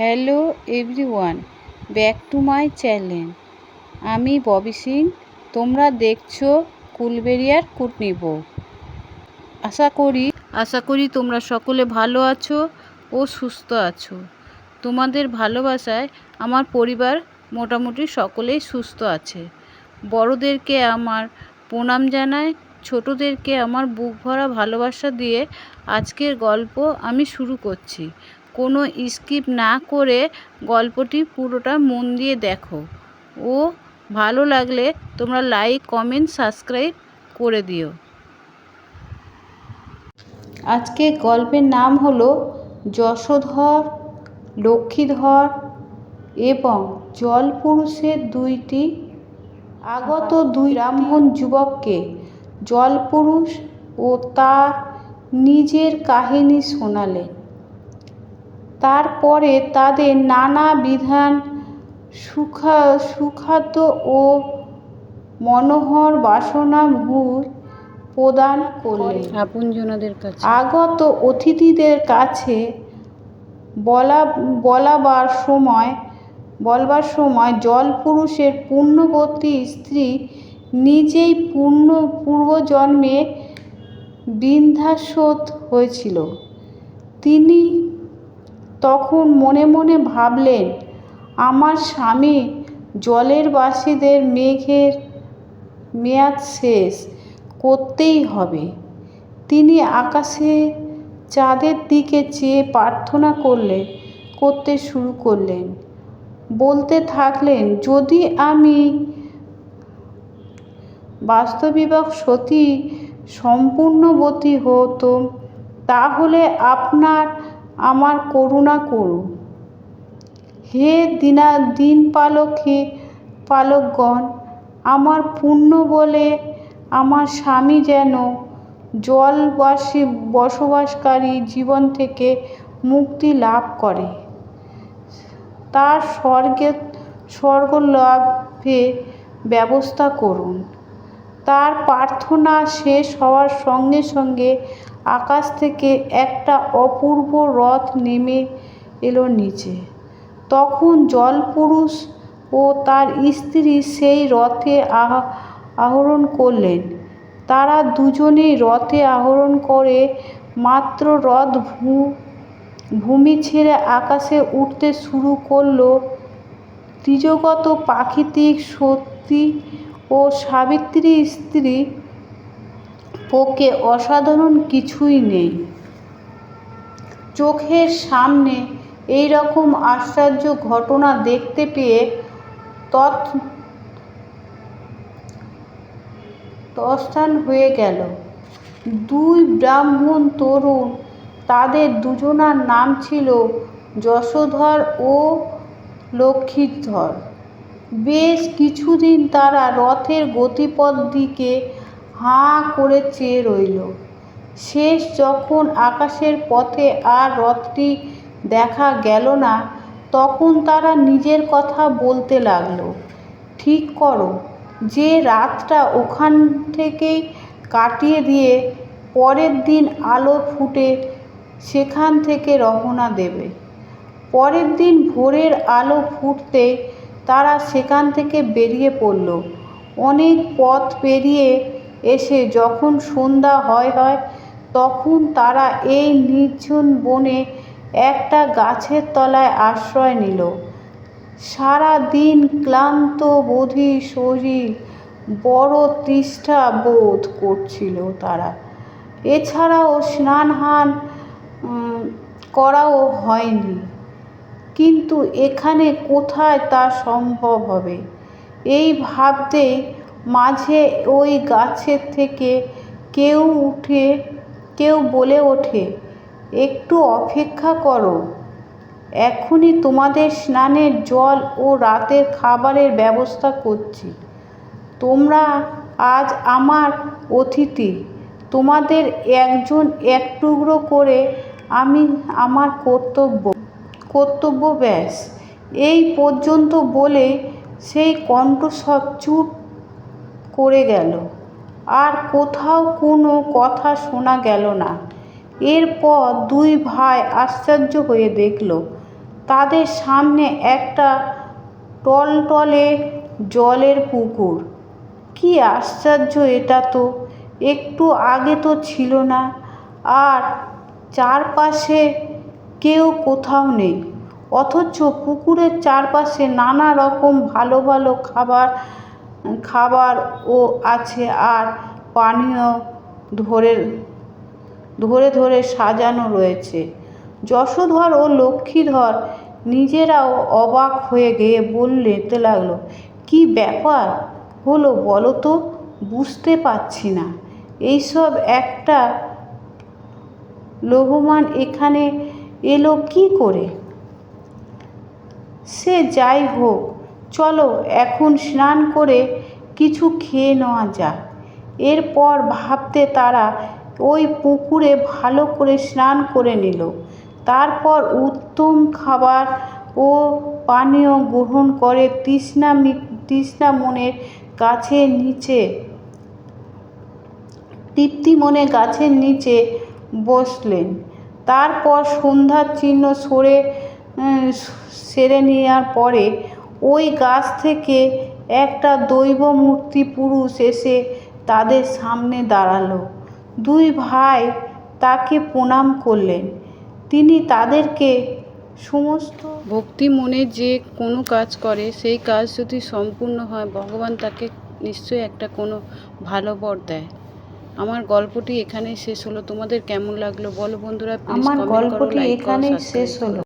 Hello everyone, back to my channel. আমি ববি সিং, তোমরা দেখছ কুলবেরিয়ার কুটনি বউ। আশা করি আশা করি তোমরা সকলে ভালো আছো ও সুস্থ আছো। তোমাদের ভালোবাসায় আমার পরিবার মোটামুটি সকলেই সুস্থ আছে। বড়দেরকে আমার প্রণাম জানাই, ছোটোদেরকে আমার বুক ভরা ভালোবাসা দিয়ে আজকের গল্প আমি শুরু করছি। কোনো স্কিপ না করে গল্পটি পুরোটা মন দিয়ে দেখো। ও ভালো লাগলে তোমরা লাইক, কমেন্ট, সাবস্ক্রাইব করে দিও। আজকে গল্পের নাম হলো যশোধর, লক্ষ্মীধর এবং জলপুরুষের দুইটি, আগত দুই ব্রাহ্মণ যুবককে জলপুরুষ ও তার নিজের কাহিনী শোনালেন তারপরে তাদের নানা বিধান সুখা সুখাদ্য ও মনোহর বাসনা ভুল প্রদান করলেন। আপনজনদের কাছে। আগত অতিথিদের কাছে বলা বলাবার সময় বলবার সময় জলপুরুষের পূর্ণবর্তী স্ত্রী নিজেই পূর্ণ পূর্বজন্মে বিন্ধ্যাসোত হয়েছিল। তিনি তখন মনে মনে ভাবলেন, আমার স্বামী জলের বাসীদের মেঘের মেয়াদ শেষ, করতেই হবে। তিনি আকাশে চাঁদের দিকে চেয়ে প্রার্থনা করলে, করতে শুরু করলেন। বলতে থাকলেন, যদি আমি বাস্তবিক সতী সম্পূর্ণবতী হতো, তাহলে আপনার আমার করুণা করুন। হে দিনা দিন পালক, হে পালকগণ, আমার পুণ্য বলে আমার স্বামী যেন জলবাসী বসবাসকারী জীবন থেকে মুক্তি লাভ করে। তার স্বর্গে স্বর্গ লাভে ব্যবস্থা করুন। তার প্রার্থনা শেষ হওয়ার সঙ্গে সঙ্গে আকাশ থেকে একটা অপূর্ব রথ নেমে এলো নিচে। তখন জলপুরুষ ও তার স্ত্রী সেই রথে আহা আরোহণ করলেন। তারা দুজনেই রথে আরোহণ করে মাত্র রথ ভূ, ভূমি ছেড়ে আকাশে উঠতে শুরু করল। ত্রিজগত প্রাকৃতিক শক্তি ও সাবিত্রী স্ত্রী পক্ষে অসাধারণ কিছুই নেই। চোখের সামনে এই রকম আশ্চর্য ঘটনা দেখতে পেয়ে তৎ তস্থান হয়ে গেল। দুই ব্রাহ্মণ তরুণ, তাদের দুজনার নাম ছিল যশোধর ও লক্ষ্মীধর বেশ কিছুদিন তারা রথের গতিপথ দিকে হাঁ করে চেয়ে রইল। শেষ যখন আকাশের পথে আর রথটি দেখা গেল না, তখন তারা নিজের কথা বলতে লাগল, ঠিক করো, যে রাতটা ওখান থেকেই কাটিয়ে দিয়ে পরের দিন আলো ফুটে সেখান থেকে রওনা দেবে। পরের দিন ভোরের আলো ফুটতে তারা সেখান থেকে বেরিয়ে পড়ল। অনেক পথ পেরিয়ে এসে যখন সন্ধ্যা হয় হয়, তখন তারা এই নির্জন বনে একটা গাছের তলায় আশ্রয় নিল। সারা দিন ক্লান্ত বোধি শরীর বড় তৃষ্ঠা বোধ করছিল তারা। এছাড়াও স্নান করাও হয়নি। কিন্তু এখানে কোথায় তা সম্ভব হবে? এই ভাবতে মাঝে ওই গাছের থেকে কেউ উঠে, কেউ বলে ওঠে, একটু অপেক্ষা করো। এক্ষুনি তোমাদের স্নানের জল ও রাতের খাবারের ব্যবস্থা করছি। তোমরা আজ আমার অতিথি। তোমাদের একজন এক টুকরো করে আমি আমার কর্তব্য কর্তব্য ব্যাস। এই পর্যন্ত বলে সেই কণ্ঠস্বর চুপ করে গেল। আর কোথাও কোনো কথা শোনা গেল না। এরপর দুই ভাই আশ্চর্য হয়ে দেখল, তাদের সামনে একটা টলটলে জলের পুকুর। কি আশ্চর্য এটা তো! একটু আগে তো ছিল না। আর চারপাশে কেউ কোথাও নেই। অথচ পুকুরের চারপাশে নানা রকম ভালো ভালো খাবার খাবারও আছে আর পানীয় ধরে ধরে ধরে সাজানো রয়েছে। যশোধর ও লক্ষ্মীধর নিজেরাও অবাক হয়ে গিয়ে বলতে লাগল। কি ব্যাপার হলো বলো তো? বুঝতে পারছি না। এইসব একটা লোহমান এখানে এলো কি করে? সে যাই হোক চলো, এখন স্নান করে কিছু খেয়ে নেওয়া যাক। এরপর ভাবতে তারা ওই পুকুরে ভালো করে স্নান করে নিল। তারপর উত্তম খাবার ও পানীয় গ্রহণ করে তৃষ্ণা তৃষ্ণা মনের গাছের নিচে, তৃপ্তি মনে গাছের নিচে বসলেন। তারপর সন্ধ্যার চিহ্ন সরে সেরে নেওয়ার পরে ওই গাছ থেকে একটা দৈব মূর্তি পুরুষ এসে তাদের সামনে দাঁড়াল। দুই ভাই তাকে প্রণাম করলেন। তিনি তাদেরকে সমস্ত ভক্তি মনে যে কোনো কাজ করে সেই কাজ যদি সম্পূর্ণ হয় ভগবান তাকে নিশ্চয়ই একটা কোনো ভালো বর দেয়। আমার গল্পটি এখানেই শেষ হলো। তোমাদের কেমন লাগল? বলো বন্ধুরা আমার গল্পটি এখানেই শেষ হলো।